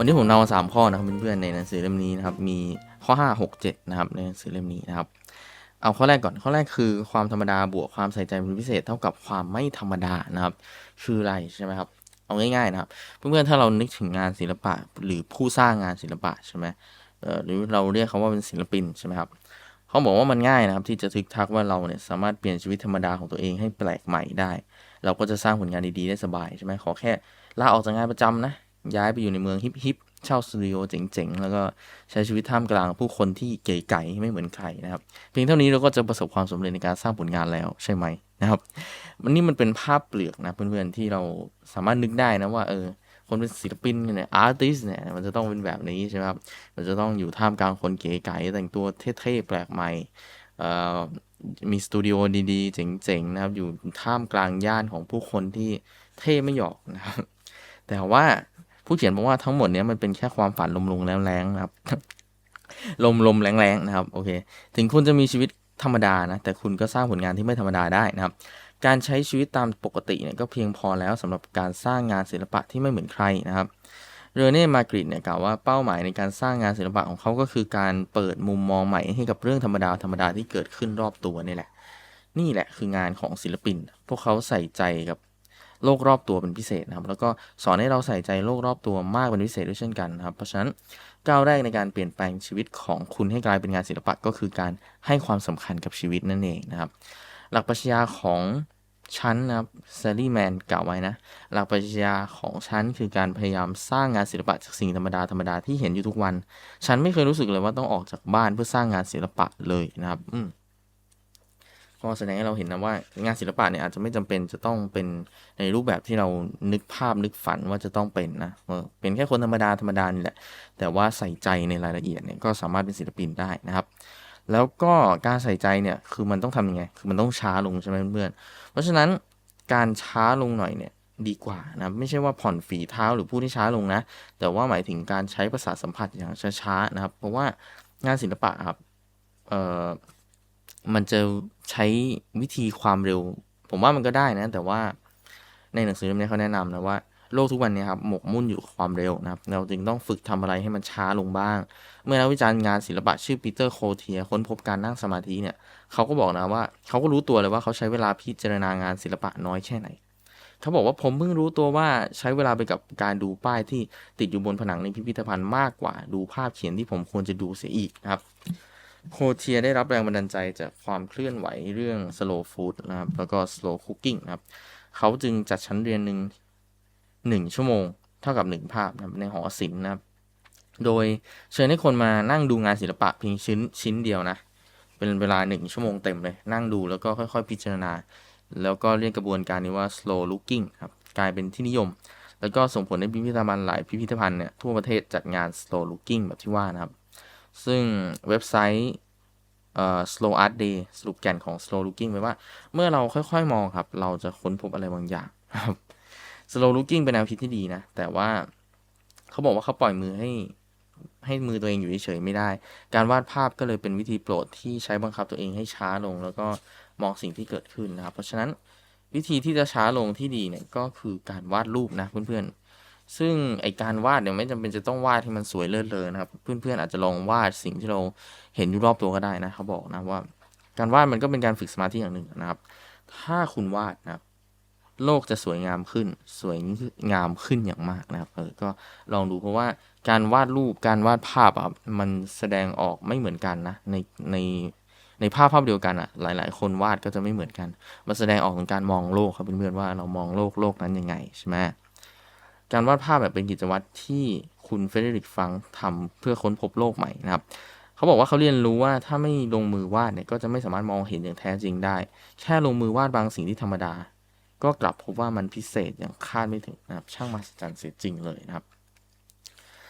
วันนี้ผมนำมาสามข้อนะครับเพื่อนๆในหนังสือเล่มนี้นะครับ มีข้อ5 6 7นะครับในหนังสือเล่มนี้นะครับ เอาข้อแรกก่อนข้อแรกคือความธรรมดาบวกความใส่ใจเป็นพิเศษเท่ากับความไม่ธรรมดานะครับ คืออะไรใช่ไหมครับ เอาง่ายๆนะครับ เพื่อนๆถ้าเรานึกถึงงานศิลปะหรือผู้สร้างงานศิลปะใช่ไหมหรือเราเรียกเขาว่าเป็นศิลปินใช่ไหมครับเขาบอกว่ามันง่ายนะครับ ที่จะทึกทักว่าเราเนี่ยสามารถเปลี่ยนชีวิตธรรมดาของตัวเองให้แปลกใหม่ได้ เราก็จะสร้างผลงานดีๆได้สบายใช่ไหมขอแค่ลาออกจากงานประจำนะ ย้ายไปอยู่ในเมืองฮิปๆเช่าสตูดิโอเจ๋งๆ แล้วก็ใช้ชีวิตท่ามกลางผู้คนที่เก๋ไก๋ไม่เหมือนใครนะครับ เพียงเท่านี้เราก็จะประสบความสำเร็จในการสร้างผลงานแล้วใช่ไหมนะครับมันนี่มันเป็นภาพเปลือกนะเพื่อนๆที่เราสามารถนึกได้นะว่าเออคนเป็นศิลปินเนี่ยอาร์ติสเนี่ยมันจะต้องเป็นแบบนี้ใช่ไหมครับมันจะต้องอยู่ท่ามกลางคนเก๋ไก๋แต่งตัวเท่ๆแปลกใหม่เอ่อมีสตูดิโอดีๆ เจ๋งๆนะครับอยู่ท่ามกลางย่านของผู้คนที่เท่ไม่หยอกนะครับแต่ว่า ผู้เขียนบอกว่าทั้งหมดเนี้ยมันเป็นแค่ความฝันลมๆแรงๆนะครับ ลมๆแรงๆนะครับ โอเค ถึงคุณจะมีชีวิตธรรมดานะ แต่คุณก็สร้างผลงานที่ไม่ธรรมดาได้นะครับ การใช้ชีวิตตามปกติเนี่ยก็เพียงพอแล้วสำหรับการสร้างงานศิลปะที่ไม่เหมือนใครนะครับเรเน่มาร์กริตเนี่ยกล่าวว่าเป้าหมายในการสร้างงานศิลปะของเขาก็คือการเปิดมุมมองใหม่ให้กับเรื่องธรรมดาธรรมดาที่เกิดขึ้นรอบตัวนี่แหละ นี่แหละคืองานของศิลปิน พวกเขาใส่ใจกับ โลกรอบตัวเป็นพิเศษนะครับ แล้วก็สอนให้เราใส่ใจโลกรอบตัวมากเป็นพิเศษด้วยเช่นกันนะครับ เพราะฉะนั้นก้าวแรกในการเปลี่ยนแปลงชีวิตของคุณให้กลายเป็นงานศิลปะก็คือการให้ความสำคัญกับชีวิตนั่นเองนะครับ หลักปรัชญาของฉันนะครับซารีแมนกล่าวไว้นะ หลักปรัชญาของฉันคือการพยายามสร้างงานศิลปะจากสิ่งธรรมดาธรรมดาที่เห็นอยู่ทุกวัน ฉันไม่เคยรู้สึกเลยว่าต้องออกจากบ้านเพื่อสร้างงานศิลปะเลยนะครับ อืม ก็แสดงให้เราเห็นนะว่างานศิลปะเนี่ยอาจจะไม่จำเป็นจะต้องเป็นในรูปแบบที่เรานึกภาพนึกฝันว่าจะต้องเป็นนะเป็นแค่คนธรรมดาธรรมดานี่แหละแต่ว่าใส่ใจในรายละเอียดเนี่ยก็สามารถเป็นศิลปินได้นะครับ แล้วก็การใส่ใจเนี่ยคือมันต้องทำยังไง คือมันต้องช้าลงใช่ไหมเพื่อนเพราะฉะนั้นการช้าลงหน่อยเนี่ยดีกว่านะไม่ใช่ว่าผ่อนฝีเท้าหรือผู้ที่ช้าลงนะ แต่ว่าหมายถึงการใช้ประสาสัมผัสอย่างช้าๆนะครับ เพราะว่างานศิลปะครับ มันจะใช้วิธีความเร็ว ผมว่ามันก็ได้นะ แต่ว่าในหนังสือเล่มนี้เขาแนะนำนะว่าโลกทุกวันนี้ครับหมกมุ่นอยู่กับความเร็วนะครับ เราจึงต้องฝึกทำอะไรให้มันช้าลงบ้าง เมื่อนักวิจารณ์งานศิลปะชื่อปีเตอร์โคเทียค้นพบการนั่งสมาธิเนี่ยเขาก็บอกนะว่าเขาก็รู้ตัวเลยว่าเขาใช้เวลาพิจารณางานศิลปะน้อยแค่ไหน เขาบอกว่าผมเพิ่งรู้ตัวว่าใช้เวลาไปกับการดูป้ายที่ติดอยู่บนผนังในพิพิธภัณฑ์มากกว่าดูภาพเขียนที่ผมควรจะดูเสียอีกนะครับ โคเทียได้รับแรงบันดาลใจจากความเคลื่อนไหวเรื่อง slow food นะครับ แล้วก็ slow cooking นะครับ เขาจึงจัดชั้นเรียนหนึ่งหนึ่งชั่วโมง เท่ากับหนึ่งภาพนะในหอศิลป์นะครับ โดยเชิญให้คนมานั่งดูงานศิลปะเพียงชิ้นชิ้นเดียวนะ เป็นเวลาหนึ่งชั่วโมงเต็มเลย นั่งดูแล้วก็ค่อยๆ พิจารณา แล้วก็เรียกกระบวนการนี้ว่า slow looking ครับ กลายเป็นที่นิยม แล้วก็ส่งผลให้พิพิธภัณฑ์หลายพิพิธภัณฑ์เนี่ยทั่วประเทศจัดงาน slow looking แบบที่ว่านะครับ ซึ่งเว็บไซต์เอ่อ slow art day สรุปแก่นของ slow looking ไว้ว่า เมื่อเราค่อยๆมองครับ เราจะค้นพบอะไรบางอย่างครับ slow looking เป็นแนวคิดที่ดีนะ แต่ว่าเขาบอกว่าเขาปล่อยมือให้ให้มือตัวเองอยู่เฉยๆไม่ได้ การวาดภาพก็เลยเป็นวิธีโปรดที่ใช้บังคับตัวเองให้ช้าลง แล้วก็มองสิ่งที่เกิดขึ้นนะครับ เพราะฉะนั้นวิธีที่จะช้าลงที่ดีเนี่ยก็คือการวาดรูปนะเพื่อนๆ ซึ่งไอการวาดเนี่ยไม่จำเป็นจะต้องวาดให้มันสวยเลิศเลอนะครับ เพื่อนๆอาจจะลองวาดสิ่งที่เราเห็นอยู่รอบตัวก็ได้นะเขาบอกนะว่า การวาดมันก็เป็นการฝึกสมาธิอย่างหนึ่งนะครับ ถ้าคุณวาดนะครับ โลกจะสวยงามขึ้น สวยงามขึ้นอย่างมากนะครับเออก็ลองดูเพราะว่าการวาดรูปการวาดภาพอะมันแสดงออกไม่เหมือนกันนะในในในภาพภาพเดียวกันอะหลาย ๆ คนวาดก็จะไม่เหมือนกัน มันแสดงออกถึงการมองโลกครับเพื่อนๆว่าเรามองโลกโลกนั้นยังไงใช่ไหม การวาดภาพแบบเป็นกิจวัตรที่คุณเฟเดริกฟังทำเพื่อค้นพบโลกใหม่นะครับ เขาบอกว่าเขาเรียนรู้ว่าถ้าไม่ลงมือวาดเนี่ยก็จะไม่สามารถมองเห็นอย่างแท้จริงได้ แค่ลงมือวาดบางสิ่งที่ธรรมดา ก็กลับพบว่ามันพิเศษอย่างคาดไม่ถึงนะครับ ช่างมหัศจรรย์เสียจริงเลยนะครับ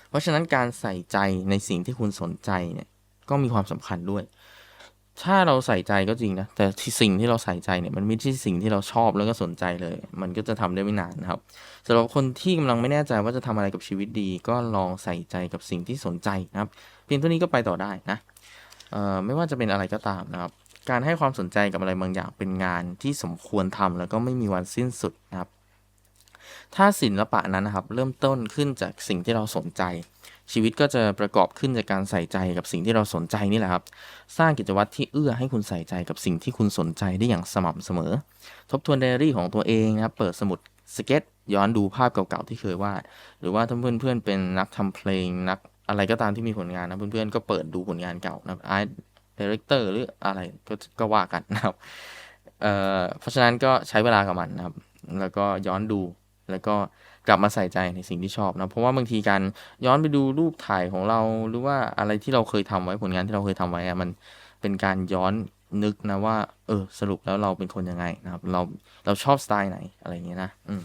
เพราะฉะนั้นการใส่ใจในสิ่งที่คุณสนใจเนี่ยก็มีความสำคัญด้วย ถ้าเราใส่ใจก็จริงนะ แต่สิ่งที่เราใส่ใจเนี่ยมันไม่ใช่สิ่งที่เราชอบแล้วก็สนใจเลย มันก็จะทำได้ไม่นานนะครับสำหรับคนที่กำลังไม่แน่ใจว่าจะทำอะไรกับชีวิตดี ก็ลองใส่ใจกับสิ่งที่สนใจนะครับ เพียงเท่านี้ก็ไปต่อได้นะเอ่อไม่ว่าจะเป็นอะไรก็ตามนะครับ การให้ความสนใจกับอะไรบางอย่างเป็นงานที่สมควรทำแล้วก็ไม่มีวันสิ้นสุดนะครับ ถ้าศิลปะนั้นนะครับ เริ่มต้นขึ้นจากสิ่งที่เราสนใจ ชีวิตก็จะประกอบขึ้นจากการใส่ใจกับสิ่งที่เราสนใจนี่แหละครับ สร้างกิจวัตรที่เอื้อให้คุณใส่ใจกับสิ่งที่คุณสนใจได้อย่างสม่ำเสมอ ทบทวนไดอารี่ของตัวเองนะครับ เปิดสมุดสเก็ตย้อนดูภาพเก่าๆที่เคยวาด หรือว่าถ้าเพื่อนๆเป็นนักทำเพลงนักอะไรก็ตามที่มีผลงานนะเพื่อนๆก็เปิดดูผลงานเก่านะอาร์ตดีเรคเตอร์หรืออะไรก็ก็ว่ากันนะครับเเพราะฉะนั้นก็ใช้เวลากับมันนะครับ แล้วก็ย้อนดู แล้วก็กลับมาใส่ใจในสิ่งที่ชอบนะ เพราะว่าบางทีการย้อนไปดูรูปถ่ายของเราหรือว่าอะไรที่เราเคยทำไว้ผลงานที่เราเคยทำไว้อะมันเป็นการย้อนนึกนะว่า เออสรุปแล้วเราเป็นคนยังไงนะครับ เราเราชอบสไตล์ไหนอะไรอย่างเงี้ยนะอืม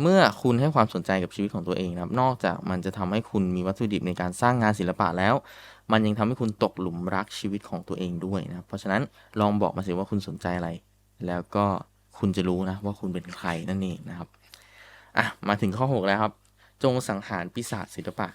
เมื่อคุณให้ความสนใจกับชีวิตของตัวเองนะครับ นอกจากมันจะทำให้คุณมีวัตถุดิบในการสร้างงานศิลปะแล้ว มันยังทำให้คุณตกหลุมรักชีวิตของตัวเองด้วยนะครับ เพราะฉะนั้นลองบอกมาสิว่าคุณสนใจอะไร แล้วก็ คุณจะรู้นะว่าคุณเป็นใครนั่นเองนะครับอะมาถึงข้อ 6 แล้วครับ จงสังหารปีศาจศิลปะ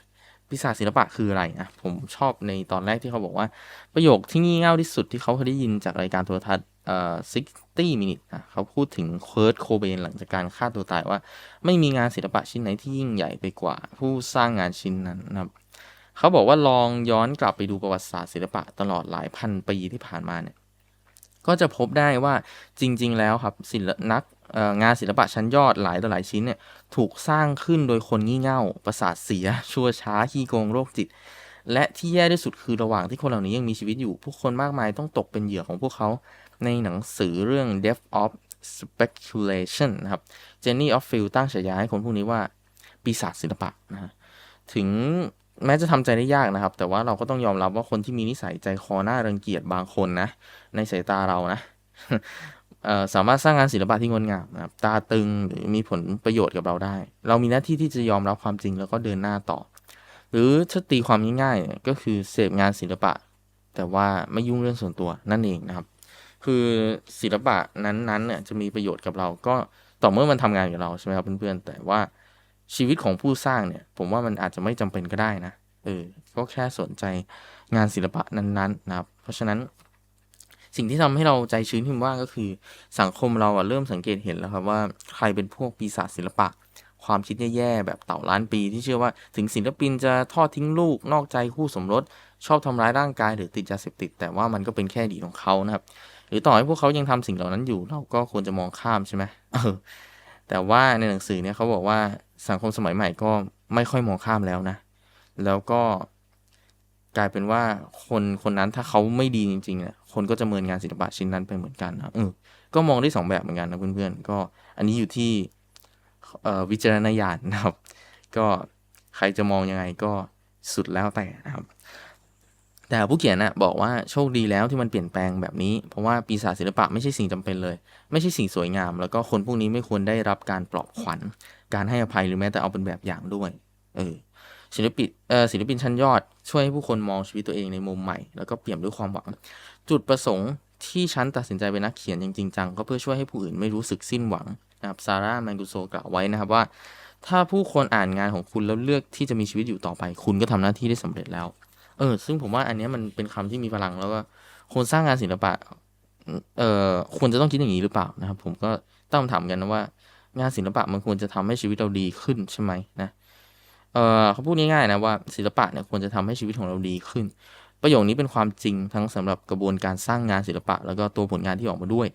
ปีศาจศิลปะคืออะไรนะผมชอบในตอนแรกที่เขาบอกว่า ประโยคที่งี่เง่าที่สุดที่เขาเคยได้ยินจากรายการโทรทัศน์เอ่อ60 minutes นะเขาพูดถึงเคิร์ตโคเบนหลังจากการฆ่าตัวตายว่า ไม่มีงานศิลปะชิ้นไหนที่ยิ่งใหญ่ไปกว่า ผู้สร้างงานชิ้นนั้นนะครับเขาบอกว่าลองย้อนกลับไปดูประวัติศาสตร์ศิลปะตลอดหลายพันปีที่ผ่านมาเนี่ย ก็จะพบได้ว่าจริง ๆ แล้วครับศิลปนักงานศิลปะชั้นยอดหลายต่อหลายชิ้นเนี่ยถูกสร้างขึ้นโดยคนงี่เง่า ประสาทเสีย ชั่วช้าขี้โกงโรคจิต และที่แย่ที่สุดคือระหว่างที่คนเหล่านี้ยังมีชีวิตอยู่ ผู้คนมากมายต้องตกเป็นเหยื่อของพวกเขา ในหนังสือเรื่อง Death of Speculation นะครับ Jenny of Field ตั้งฉายาให้คนพวกนี้ว่าปีศาจศิลปะนะฮะถึง แม้จะทำใจได้ยากนะครับ แต่ว่าเราก็ต้องยอมรับว่าคนที่มีนิสัยใจคอหน้ารังเกียจบางคนนะ ในสายตาเรานะสามารถสร้างงานศิลปะที่งดงามนะครับตาตึงหรือมีผลประโยชน์กับเราได้ เรามีหน้าที่ที่จะยอมรับความจริงแล้วก็เดินหน้าต่อ หรือถ้าตีความง่ายๆก็คือเสพงานศิลปะ แต่ว่าไม่ยุ่งเรื่องส่วนตัวนั่นเองนะครับ คือศิลปะนั้นๆเนี่ยจะมีประโยชน์กับเราก็ต่อเมื่อมันทำงานกับเราใช่ไหมครับเพื่อนๆแต่ว่า ชีวิตของผู้สร้างเนี่ย ผมว่ามันอาจจะไม่จำเป็นก็ได้นะเออก็แค่สนใจงานศิลปะนั้นๆนะครับ เพราะฉะนั้นสิ่งที่ทำให้เราใจชื้นขึ้นว่าก็คือสังคมเราอะเริ่มสังเกตเห็นแล้วครับว่าใครเป็นพวกปีศาจศิลปะ ความคิดแย่ๆแบบเต่าล้านปีที่เชื่อว่าถึงศิลปินจะทอดทิ้งลูกนอกใจคู่สมรส ชอบทำร้ายร่างกายหรือติดยาเสพติด แต่ว่ามันก็เป็นแค่ดีของเขานะครับ หรือต่อให้พวกเขายังทำสิ่งเหล่านั้นอยู่ เราก็ควรจะมองข้ามใช่ไหมเออแต่ว่าในหนังสือเนี่ยเขาบอกว่าสังคมสมัยใหม่ก็ไม่ค่อยมองข้ามแล้วนะ แล้วก็กลายเป็นว่าคนคนนั้นถ้าเขาไม่ดีจริงๆเนี่ยคนก็จะเมินงานศิลปะชิ้นนั้นไปเหมือนกันนะเออก็มองได้สองแบบเหมือนกันนะเพื่อนๆก็อันนี้อยู่ที่วิจารณญาณนะครับ ก็ใครจะมองยังไงก็สุดแล้วแต่นะครับ แต่ผู้เขียนนะบอกว่าโชคดีแล้วที่มันเปลี่ยนแปลงแบบนี้ เพราะว่าปีศาจศิลปะไม่ใช่สิ่งจำเป็นเลย ไม่ใช่สิ่งสวยงาม แล้วก็คนพวกนี้ไม่ควรได้รับการปลอบขวัญ การให้อภัยหรือแม้แต่เอาเป็นแบบอย่างด้วย เออศิลปินเอ่อศิลปินชั้นยอด ช่วยให้ผู้คนมองชีวิตตัวเองในมุมใหม่ แล้วก็เปี่ยมด้วยความหวัง จุดประสงค์ที่ฉันตัดสินใจเป็นนักเขียนอย่างจริงจังก็เพื่อช่วยให้ผู้อื่นไม่รู้สึกสิ้นหวังนะครับซาร่าแมงกุโซกล่าวไว้นะครับว่า ถ้าผู้คนอ่านงานของคุณแล้วเลือกที่จะมีชีวิตอยู่ต่อไป คุณก็ทำหน้าที่ได้สำเร็จแล้ว เออ ซึ่งผมว่าอันนี้มันเป็นคำที่มีพลังแล้วก็คนสร้างงานศิลปะ เอ่อควรจะต้องคิดอย่างนี้หรือเปล่านะครับ ผมก็ตั้งคำถามกันนะว่า งานศิลปะมันควรจะทำให้ชีวิตเราดีขึ้นใช่ไหมนะเออเขาพูดง่ายๆนะว่าศิลปะเนี่ยควรจะทำให้ชีวิตของเราดีขึ้น ประโยคนี้เป็นความจริงทั้งสำหรับกระบวนการสร้างงานศิลปะ แล้วก็ตัวผลงานที่ออกมาด้วย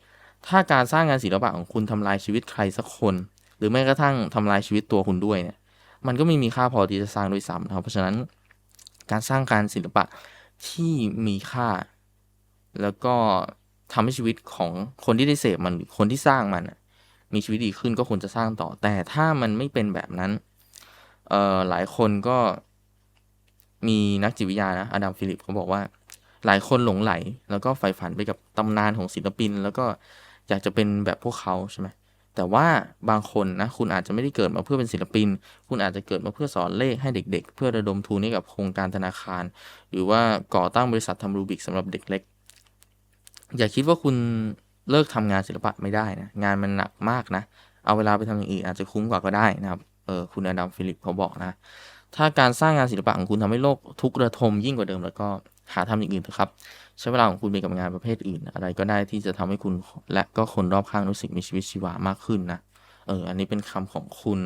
ถ้าการสร้างงานศิลปะของคุณทำลายชีวิตใครสักคน หรือแม้กระทั่งทำลายชีวิตตัวคุณด้วยเนี่ย มันก็ไม่มีค่าพอที่จะสร้างด้วยซ้ำนะครับเพราะฉะนั้น การสร้างการศิลปะที่มีค่า แล้วก็ทำให้ชีวิตของคนที่ได้เสพมันหรือคนที่สร้างมันมีชีวิตดีขึ้นก็ควรจะสร้างต่อ แต่ถ้ามันไม่เป็นแบบนั้นเอ่อหลายคนก็มีนักจิตวิทยานะอดัมฟิลิปเขาบอกว่า หลายคนหลงไหล แล้วก็ใฝ่ฝันไปกับตำนานของศิลปิน แล้วก็อยากจะเป็นแบบพวกเขาใช่ไหม แต่ว่าบางคนนะคุณอาจจะไม่ได้เกิดมาเพื่อเป็นศิลปิน คุณอาจจะเกิดมาเพื่อสอนเลขให้เด็ก ๆ เพื่อระดมทุนให้กับโครงการธนาคาร หรือว่าก่อตั้งบริษัททำรูบิกสำหรับเด็กเล็ก อย่าคิดว่าคุณเลิกทำงานศิลปะไม่ได้นะงานมันหนักมากนะ เอาเวลาไปทำอย่างอื่นอาจจะคุ้มกว่าก็ได้นะครับเออคุณอดัมฟิลิปเขาบอกนะ ถ้าการสร้างงานศิลปะของคุณทำให้โลกทุกระทมยิ่งกว่าเดิมแล้วก็ หาทำอย่างอื่นเถอะครับ ใช้เวลาของคุณไปกับงานประเภทอื่น อะไรก็ได้ที่จะทำให้คุณและก็คนรอบข้างรู้สึกมีชีวิตชีวามากขึ้นนะ เออ อันนี้เป็นคำของคุณ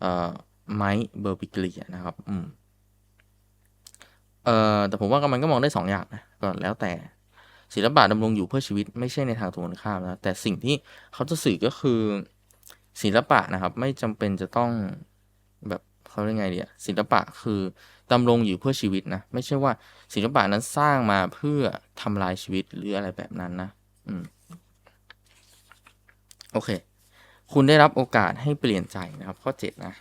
เอ่อไมค์เบอร์บิกลียนะครับ อืม เอ่อ แต่ผมว่ามันก็มองได้สองอย่างนะ ก็แล้วแต่ศิลปะดำรงอยู่เพื่อชีวิตไม่ใช่ในทางตรงกันข้ามนะ แต่สิ่งที่เขาจะสื่อก็คือศิลปะนะครับ ไม่จำเป็นจะต้องแบบเขาเรียกไงดีอะศิลปะคือ ดำรงอยู่เพื่อชีวิตนะ ไม่ใช่ว่าศิลปะนั้นสร้างมาเพื่อทำลายชีวิตหรืออะไรแบบนั้นนะ อืม โอเค คุณได้รับโอกาสให้เปลี่ยนใจนะครับ ข้อเจ็ดนะ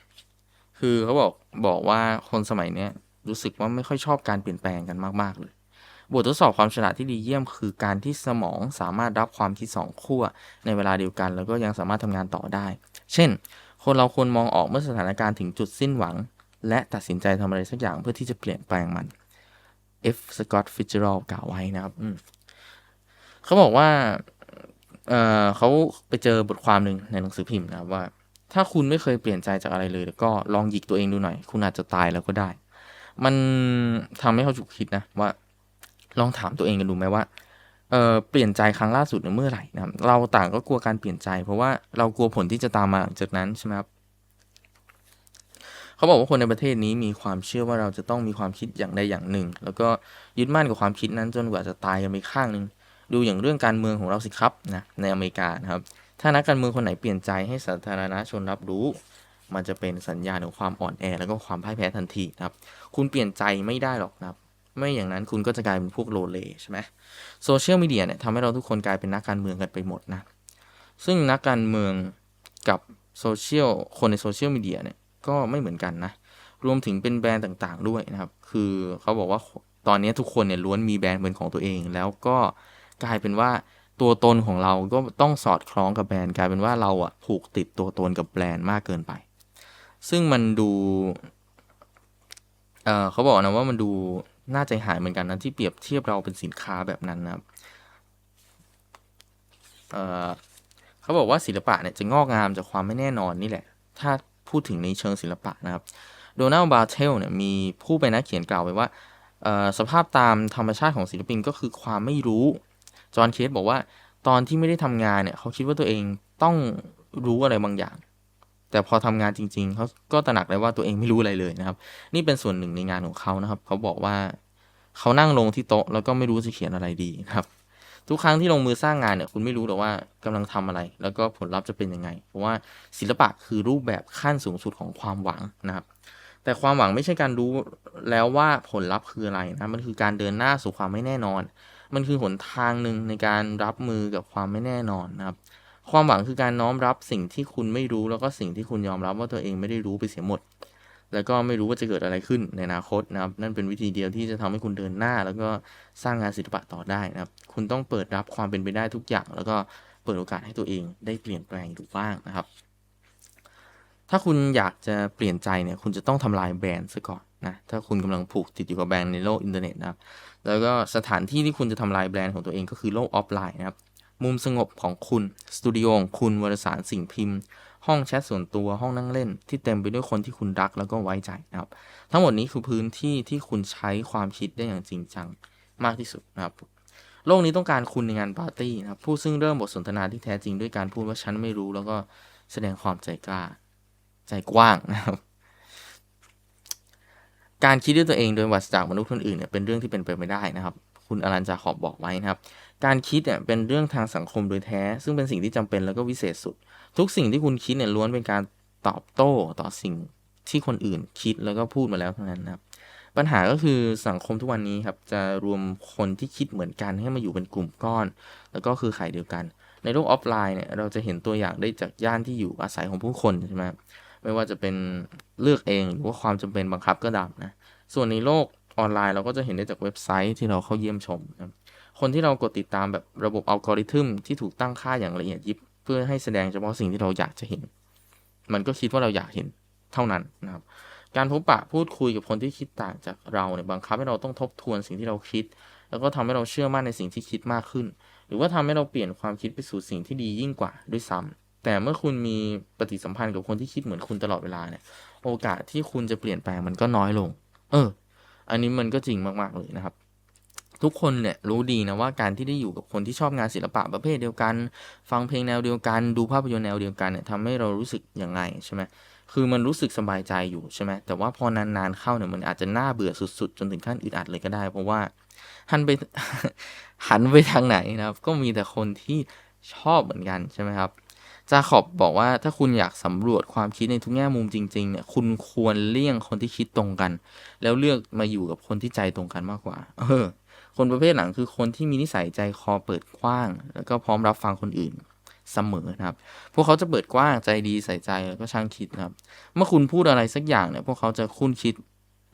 คือเขาบอกบอกว่าคนสมัยเนี้ยรู้สึกว่าไม่ค่อยชอบการเปลี่ยนแปลงกันมาก ๆ เลย บททดสอบความฉลาดที่ดีเยี่ยม คือการที่สมองสามารถรับความคิดสองขั้วในเวลาเดียวกัน แล้วก็ยังสามารถทำงานต่อได้ เช่น คนเราควรมองออกเมื่อสถานการณ์ถึงจุดสิ้นหวัง และตัดสินใจทำอะไรสักอย่างเพื่อที่จะเปลี่ยนแปลงมัน F. Scott Fitzgerald กล่าวไว้นะครับอืเขาบอกว่าเออเขาไปเจอบทความหนึ่งในหนังสือพิมพ์นะครับว่า ถ้าคุณไม่เคยเปลี่ยนใจจากอะไรเลยแล้วก็ลองหยิกตัวเองดูหน่อย คุณอาจจะตายแล้วก็ได้ มันทำให้เขาฉุกคิดนะว่า ลองถามตัวเองกันดูไหมว่าเออเปลี่ยนใจครั้งล่าสุดเนี่ยเมื่อไหร่นะครับเราต่างก็กลัวการเปลี่ยนใจ เพราะว่าเรากลัวผลที่จะตามมาหลังจากนั้นใช่ไหมครับ เขาบอกว่าคนในประเทศนี้มีความเชื่อว่าเราจะต้องมีความคิดอย่างใดอย่างหนึ่ง แล้วก็ยึดมั่นกับความคิดนั้นจนกว่าจะตายกันไปข้างหนึ่งดูอย่างเรื่องการเมืองของเราสิครับนะในอเมริกานะครับ ถ้านักการเมืองคนไหนเปลี่ยนใจให้สาธารณชนรับรู้ มันจะเป็นสัญญาณของความอ่อนแอ แล้วก็ความพ่ายแพ้ทันทีนะครับ คุณเปลี่ยนใจไม่ได้หรอกนะครับไม่อย่างนั้นคุณก็จะกลายเป็นพวกโลเลใช่ไหมโซเชียลมีเดียเนี่ยทำให้เราทุกคนกลายเป็นนักการเมืองกันไปหมดนะ ซึ่งนักการเมืองกับโซเชียลคนในโซเชียลมีเดียเนี่ย ก็ไม่เหมือนกันนะ รวมถึงเป็นแบรนด์ต่างๆด้วยนะครับ คือเขาบอกว่าตอนนี้ทุกคนเนี่ยล้วนมีแบรนด์เป็นของตัวเอง แล้วก็กลายเป็นว่าตัวตนของเราก็ต้องสอดคล้องกับแบรนด์กลายเป็นว่าเราอะผูกติดตัวตนกับแบรนด์มากเกินไป ซึ่งมันดูเเขาบอกนะว่ามันดูน่าใจหายเหมือนกันนะที่เปรียบเทียบเราเป็นสินค้าแบบนั้นนะครับเเขาบอกว่าศิลปะเนี่ยจะงอกงามจากความไม่แน่นอนนี่แหละ ถ้า พูดถึงในเชิงศิลปะนะครับโดนัลด์บาร์เทลเนี่ยมีผู้เป็นนักเขียนกล่าวไว้ว่าสภาพตามธรรมชาติของศิลปินก็คือความไม่รู้ จอห์นเคสบอกว่าตอนที่ไม่ได้ทำงานเนี่ยเขาคิดว่าตัวเองต้องรู้อะไรบางอย่าง แต่พอทำงานจริงๆเขาก็ตระหนักเลยว่าตัวเองไม่รู้อะไรเลยนะครับ นี่เป็นส่วนหนึ่งในงานของเขานะครับ เขาบอกว่าเขานั่งลงที่โต๊ะแล้วก็ไม่รู้จะเขียนอะไรดีครับ ทุกครั้งที่ลงมือสร้างงานเนี่ยคุณไม่รู้หรอกว่ากำลังทำอะไร แล้วก็ผลลัพธ์จะเป็นยังไง เพราะว่าศิลปะคือรูปแบบขั้นสูงสุดของความหวังนะครับ แต่ความหวังไม่ใช่การรู้แล้วว่าผลลัพธ์คืออะไรนะมันคือการเดินหน้าสู่ความไม่แน่นอน มันคือหนทางหนึ่งในการรับมือกับความไม่แน่นอนนะครับ ความหวังคือการน้อมรับสิ่งที่คุณไม่รู้แล้วก็สิ่งที่คุณยอมรับว่าตัวเองไม่ได้รู้ไปเสียหมด แล้วก็ไม่รู้ว่าจะเกิดอะไรขึ้นในอนาคตนะครับ นั่นเป็นวิธีเดียวที่จะทำให้คุณเดินหน้า แล้วก็สร้างงานศิลปะต่อได้นะครับ คุณต้องเปิดรับความเป็นไปได้ทุกอย่าง แล้วก็เปิดโอกาสให้ตัวเองได้เปลี่ยนแปลงดูบ้างนะครับ ถ้าคุณอยากจะเปลี่ยนใจเนี่ย คุณจะต้องทำลายแบรนด์ซะก่อนนะ ถ้าคุณกำลังผูกติดอยู่กับแบรนด์ในโลกอินเทอร์เน็ตนะครับ แล้วก็สถานที่ที่คุณจะทำลายแบรนด์ของตัวเองก็คือโลกออฟไลน์นะครับ มุมสงบของคุณ สตูดิโอของคุณ วารสารสิ่งพิมพ์ ห้องแชทส่วนตัวห้องนั่งเล่น ที่เต็มไปด้วยคนที่คุณรักแล้วก็ไว้ใจนะครับ ทั้งหมดนี้คือพื้นที่ที่คุณใช้ความคิดได้อย่างจริงจังมากที่สุดนะครับโลกนี้ต้องการคุณในงานปาร์ตี้นะครับผู้ซึ่งเริ่มบทสนทนาที่แท้จริงด้วยการพูดว่าฉันไม่รู้แล้วก็แสดงความใจกล้า ใจกว้างนะครับ การคิดด้วยตัวเองโดยวัสจากมนุษย์คนอื่นเนี่ยเป็นเรื่องที่เป็นไปไม่ได้นะครับ คุณอลันจาขอบบอกไว้นะครับ การคิดเนี่ยเป็นเรื่องทางสังคมโดยแท้ ซึ่งเป็นสิ่งที่จำเป็นแล้วก็วิเศษสุด ทุกสิ่งที่คุณคิดเนี่ยล้วนเป็นการตอบโต้ต่อสิ่งที่คนอื่นคิดแล้วก็พูดมาแล้วทั้งนั้นนะครับ ปัญหาก็คือสังคมทุกวันนี้ครับจะรวมคนที่คิดเหมือนกันให้มาอยู่เป็นกลุ่มก้อน แล้วก็คือขายเดียวกัน ในโลกออฟไลน์เนี่ยเราจะเห็นตัวอย่างได้จากย่านที่อยู่อาศัยของผู้คนใช่ไหมไม่ว่าจะเป็นเลือกเองหรือว่าความจำเป็นบังคับก็ตามนะส่วนในโลก ออนไลน์เราก็จะเห็นได้จากเว็บไซต์ที่เราเข้าเยี่ยมชมนะคนที่เรากดติดตามแบบระบบอัลกอริทึมที่ถูกตั้งค่าอย่างละเอียดยิบ เพื่อให้แสดงเฉพาะสิ่งที่เราอยากจะเห็น มันก็คิดว่าเราอยากเห็นเท่านั้นนะครับ การพบปะพูดคุยกับคนที่คิดต่างจากเราเนี่ยบังคับให้เราต้องทบทวนสิ่งที่เราคิด แล้วก็ทำให้เราเชื่อมั่นในสิ่งที่คิดมากขึ้น หรือว่าทำให้เราเปลี่ยนความคิดไปสู่สิ่งที่ดียิ่งกว่าด้วยซ้ำแต่เมื่อคุณมีปฏิสัมพันธ์กับคนที่คิดเหมือนคุณตลอดเวลาเนี่ย โอกาสที่คุณจะเปลี่ยนแปลงมันก็น้อยลง เออ อันนี้มันก็จริงมาก ๆ เลยนะครับ ทุกคนเนี่ยรู้ดีนะว่าการที่ได้อยู่กับคนที่ชอบงานศิลปะประเภทเดียวกัน ฟังเพลงแนวเดียวกัน ดูภาพยนตร์แนวเดียวกันเนี่ยทำให้เรารู้สึกยังไงใช่ไหมคือมันรู้สึกสบายใจอยู่ใช่ไหมแต่ว่าพอนานๆเข้าเนี่ยมันอาจจะน่าเบื่อสุด ๆ จนถึงขั้นอึดอัดเลยก็ได้ เพราะว่าหันไปหันไปทางไหนนะครับ ก็มีแต่คนที่ชอบเหมือนกันใช่ไหมครับ จาขอบบอกว่าถ้าคุณอยากสำรวจความคิดในทุกแง่มุมจริงๆเนี่ยคุณควรเลี่ยงคนที่คิดตรงกัน แล้วเลือกมาอยู่กับคนที่ใจตรงกันมากกว่า เออ คนประเภทหลังคือคนที่มีนิสัยใจคอเปิดกว้าง แล้วก็พร้อมรับฟังคนอื่นเสมอนะครับ พวกเขาจะเปิดกว้างใจดีใส่ใจแล้วก็ช่างคิดนะครับ เมื่อคุณพูดอะไรสักอย่างเนี่ย พวกเขาจะคุ้นคิด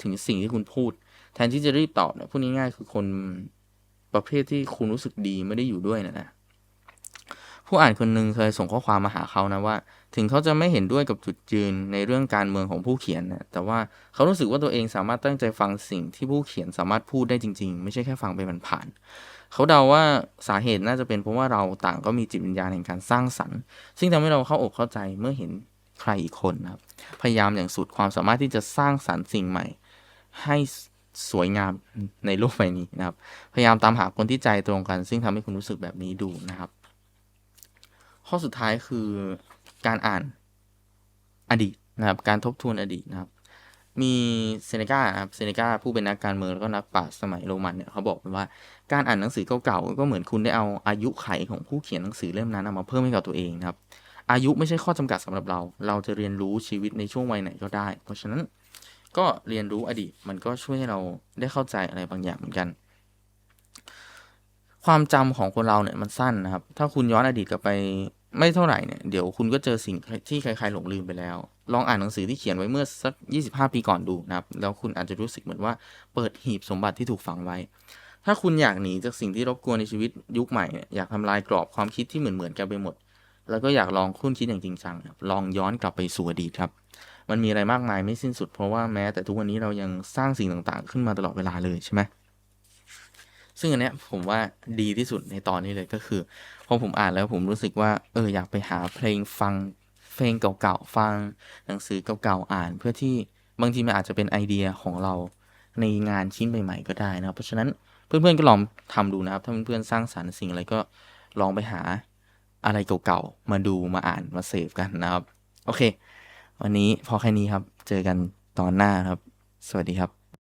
ถึงสิ่งที่คุณพูด แทนที่จะรีบตอบเนี่ยพูดง่ายๆคือคนประเภทที่คุณรู้สึกดีไม่ได้อยู่ด้วยนะนะ ผู้อ่านคนหนึ่งเคยส่งข้อความมาหาเขานะว่า ถึงเขาจะไม่เห็นด้วยกับจุดยืนในเรื่องการเมืองของผู้เขียนนะแต่ว่าเขารู้สึกว่าตัวเองสามารถตั้งใจฟังสิ่งที่ผู้เขียนสามารถพูดได้จริง ๆ ไม่ใช่แค่ฟังไปผ่านๆเขาเดาว่าสาเหตุน่าจะเป็นเพราะว่าเราต่างก็มีจิตวิญญาณแห่งการสร้างสรรค์ ซึ่งทำให้เราเข้าอกเข้าใจเมื่อเห็นใครอีกคนนะครับพยายามอย่างสุดความสามารถที่จะสร้างสรรค์สิ่งใหม่ ให้สวยงามในโลกใบนี้นะครับ พยายามตามหาคนที่ใจตรงกัน ซึ่งทำให้คุณรู้สึกแบบนี้ดูนะครับ ข้อสุดท้ายคือการอ่านอดีตนะครับ การทบทวนอดีตนะครับ มีเซเนกาครับเซเนกาผู้เป็นนักการเมืองแล้วก็นักปราชญ์สมัยโรมันเนี่ยเขาบอกว่าการอ่านหนังสือเก่าๆก็เหมือนคุณได้เอาอายุไขของผู้เขียนหนังสือเล่มนั้นเอามาเพิ่มให้กับตัวเองนะครับ อายุไม่ใช่ข้อจำกัดสำหรับเรา เราจะเรียนรู้ชีวิตในช่วงวัยไหนก็ได้ เพราะฉะนั้นก็เรียนรู้อดีตมันก็ช่วยให้เราได้เข้าใจอะไรบางอย่างเหมือนกัน ความจำของคนเราเนี่ยมันสั้นนะครับ ถ้าคุณย้อนอดีตกลับไปไม่เท่าไหร่เนี่ย เดี๋ยวคุณก็เจอสิ่งที่ใครๆหลงลืมไปแล้ว ลองอ่านหนังสือที่เขียนไว้เมื่อสัก 25 ปีก่อนดูนะครับ แล้วคุณอาจจะรู้สึกเหมือนว่าเปิดหีบสมบัติที่ถูกฝังไว้ ถ้าคุณอยากหนีจากสิ่งที่รบกวนในชีวิตยุคใหม่เนี่ยอยากทำลายกรอบความคิดที่เหมือนๆกันไปหมด แล้วก็อยากลองคุ้นคิดอย่างจริงจังลองย้อนกลับไปสู่อดีตครับ มันมีอะไรมากมายไม่สิ้นสุด เพราะว่าแม้แต่ทุกวันนี้เรายังสร้างสิ่งต่างๆ ขึ้นมาตลอดเวลาเลยใช่ไหม ซึ่งอันเนี้ยผมว่าดีที่สุดในตอนนี้เลยก็คือพอผมอ่านแล้วผมรู้สึกว่าเอออยากไปหาเพลงฟังเพลงเก่าๆฟังหนังสือเก่าๆอ่าน เพื่อที่บางทีมันอาจจะเป็นไอเดียของเราในงานชิ้นใหม่ๆก็ได้นะครับเพราะฉะนั้นเพื่อนๆก็ลองทำดูนะครับ ถ้าเพื่อนๆสร้างสรรค์สิ่งอะไรก็ลองไปหาอะไรเก่าๆมาดูมาอ่านมาเสพกันนะครับ โอเค วันนี้พอแค่นี้ครับ เจอกันตอนหน้าครับ สวัสดีครับ